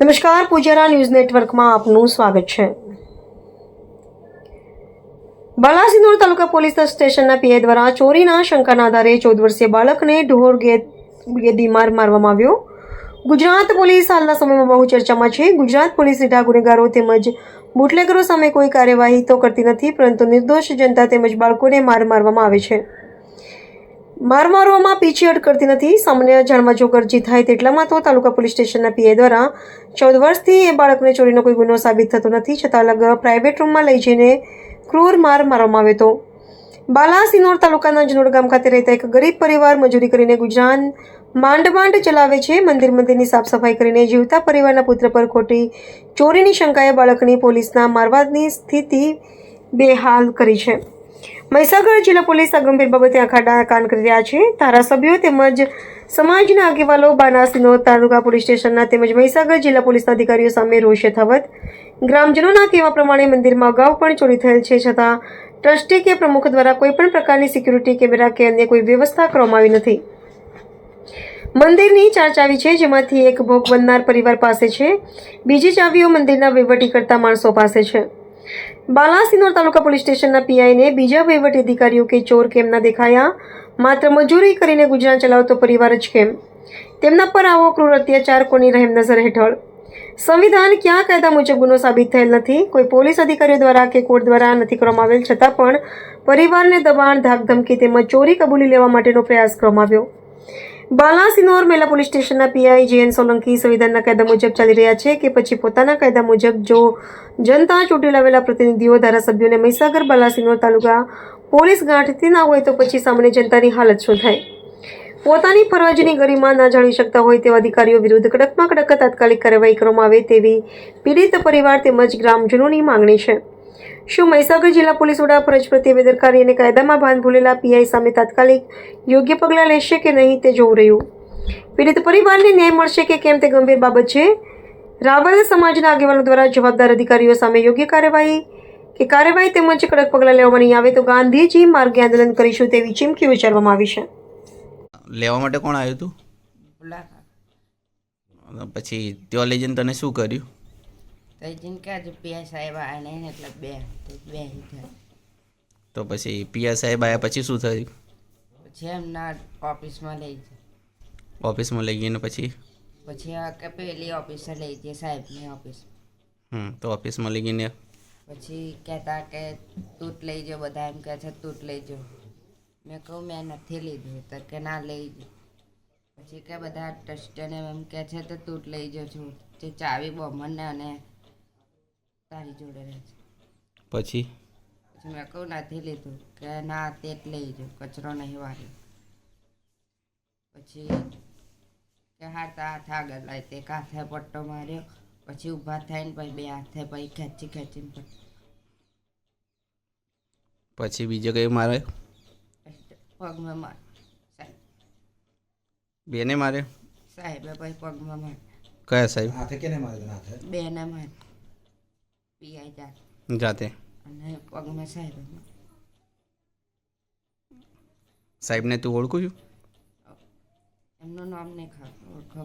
નમસ્કાર, પૂજારા ન્યૂઝ નેટવર્કમાં આપનું સ્વાગત છે. બાલાસિનોર તાલુકા પોલીસ સ્ટેશનના પીએ દ્વારા ચોરીના શંકાના આધારે ચૌદ વર્ષીય બાળકને ઢોર ગેદીમાર ગેદી માર મારવામાં આવ્યો. ગુજરાત પોલીસ હાલના સમયમાં બહુ ચર્ચામાં છે. ગુજરાત પોલીસ સીધા ગુનેગારો તેમજ બુટલેગરો સામે કોઈ કાર્યવાહી તો કરતી નથી, પરંતુ નિર્દોષ જનતા તેમજ બાળકોને માર મારવામાં આવે છે. માર મારવામાં પીછેહટ કરતી નથી. સામાન્ય જાણમાં જો અરજી થાય તેટલામાં તો તાલુકા પોલીસ સ્ટેશનના પીએ દ્વારા ચૌદ વર્ષથી એ બાળકને ચોરીનો કોઈ ગુનો સાબિત થતો નથી, છતાં અલગ પ્રાઇવેટ રૂમમાં લઈ જઈને ક્રૂર માર મારવામાં આવ્યો હતો. બાલાસિનોર તાલુકાના જનોડ ગામ ખાતે રહેતા એક ગરીબ પરિવાર મજૂરી કરીને ગુજરાન માંડ માંડ ચલાવે છે. મંદિર મંદિરની સાફ સફાઈ કરીને જીવતા પરિવારના પુત્ર પર ખોટી ચોરીની શંકાએ બાળકની પોલીસના મારવાની સ્થિતિ બેહાલ કરી છે. મહીસાગર જિલ્લા પોલીસ આ ગંભીર બાબતે આખાડા કાન કરી રહ્યા છે. ધારાસભ્યો તેમજ સમાજના આગેવાલો બાનાસિનો તાલુકા પોલીસ સ્ટેશનના તેમજ મહીસાગર જિલ્લા પોલીસના અધિકારીઓ સામે રોષ યથાવત. ગ્રામજનોના કહેવા પ્રમાણે મંદિરમાં અગાઉ પણ ચોરી થયેલ છે છતાં ટ્રસ્ટી કે પ્રમુખ દ્વારા કોઈપણ પ્રકારની સિક્યુરિટી કેમેરા કે અન્ય કોઈ વ્યવસ્થા કરવામાં આવી નથી. મંદિરની ચાર ચાવી છે જેમાંથી એક ભોગ બનનાર પરિવાર પાસે છે. બીજી ચાવીઓ મંદિરના વહીવટી કરતા માણસો પાસે છે. બાલાસિનોર તાલુકા પોલીસ સ્ટેશનના પીઆઈને બીજા વહીવટી અધિકારીઓ કે ચોર કેમ ના દેખાયા? માત્ર મજૂરી કરીને ગુજરાન ચલાવતો પરિવાર જ કેમ? તેમના પર આવો ક્રૂર અત્યાચાર કોની રહેમ નજર હેઠળ? સંવિધાન ક્યાં કાયદા મુજબ ગુનો સાબિત થયેલ નથી? કોઈ પોલીસ અધિકારીઓ દ્વારા કે કોર્ટ દ્વારા નથી કરવામાં આવેલ, છતાં પણ પરિવારને દબાણ, ધાકધમકી તેમજ ચોરી કબૂલી લેવા માટેનો પ્રયાસ કરવામાં આવ્યો. બાલાસિનોર મેલા પોલીસ સ્ટેશનના પીઆઈ જે એન સોલંકી સંવિધાનના કાયદા મુજબ ચાલી રહ્યા છે કે પછી પોતાના કાયદા મુજબ જો જનતા ચૂંટી લાવેલા પ્રતિનિધિઓ ધારાસભ્યોને મહીસાગર બાલાસિનોર તાલુકા પોલીસ ગાંઠથી ના હોય તો પછી સામાન્ય જનતાની હાલત શું થાય? પોતાની ફરજની ગરિમા ના જાળવી શકતા હોય તેવા અધિકારીઓ વિરુદ્ધ કડકમાં કડક તાત્કાલિક કાર્યવાહી કરવામાં આવે તેવી પીડિત પરિવાર તેમજ ગ્રામજનોની માંગણી છે. શું મહીસાગર જિલ્લા પોલીસ વડા ફરજ પ્રત્યે બેદરકારી અને કાયદામાં ભાન ભૂલેલા પીઆઈ સામે તાત્કાલિક યોગ્ય પગલાં લેશે કે નહીં તે જોવું રહ્યું. પીડિત પરિવારને ન્યાય મળશે કે કેમ તે ગંભીર બાબત છે. રાવલ સમાજના આગેવાનો દ્વારા જવાબદાર અધિકારીઓ સામે યોગ્ય કાર્યવાહી કે કાર્યવાહી તેમજ કડક પગલાં લેવામાં નહીં આવે તો ગાંધીજી માર્ગે આંદોલન કરીશું તેવી ચીમકી વિચારવામાં આવી છે. લેવા માટે કોણ આવ્યું હતું પછી ત્યાં લઈ જઈને તને શું કર્યું? તો જીન કે આજે સાહેબ આવ્યા એટલે બે તો બે તો પછી પિયા સાહેબ આવ્યા પછી શું થયું? પછી એમના ઓફિસમાં લઈ ગયા. ઓફિસમાં લઈ ગઈને પછી? પછી આ કે પેલી ઓફિસે લઈ ગઈ સાહેબની ઓફિસ. હમ તો ઓફિસમાં લઈ ગઈને પછી કહેતા કે તૂટ લઈ જાઓ બધા એમ કહે છે તૂટ લઈ જાઓ. મેં કહું મેં નથી લીધું તો કે ના લઈ જાઓ. પછી કે બધા ટ્રસ્ટને એમ કહે છે તો તૂટ લઈ જાઓ છું. જે ચાવી બમણને અને તારી જોડે રહે છે પછી મેં કહું નથી લીધું કે ના તે જ લઈ જો કચરો નહીં વાળ્યો પછી કે હાથ હાથ આગળ લાવી તે એક હાથે પટ્ટો માર્યો પછી ઊભા થઈને પછી બે હાથે પછી ખેંચી ખેંચીને પટ્ટો. પછી બીજો કઈ મારે પગમાં માર. સાહેબ. બેને માર્યો? સાહેબે પછી પગમાં માર. કયા સાહેબ? હાથે કેને મારે હાથે? બેને માર. પીઆઈ જાત જાતે? અને પગમાં સાહેબ સાહેબને તું ઓળખું છું? એમનું નામ નહીં ખબર ઓળખો.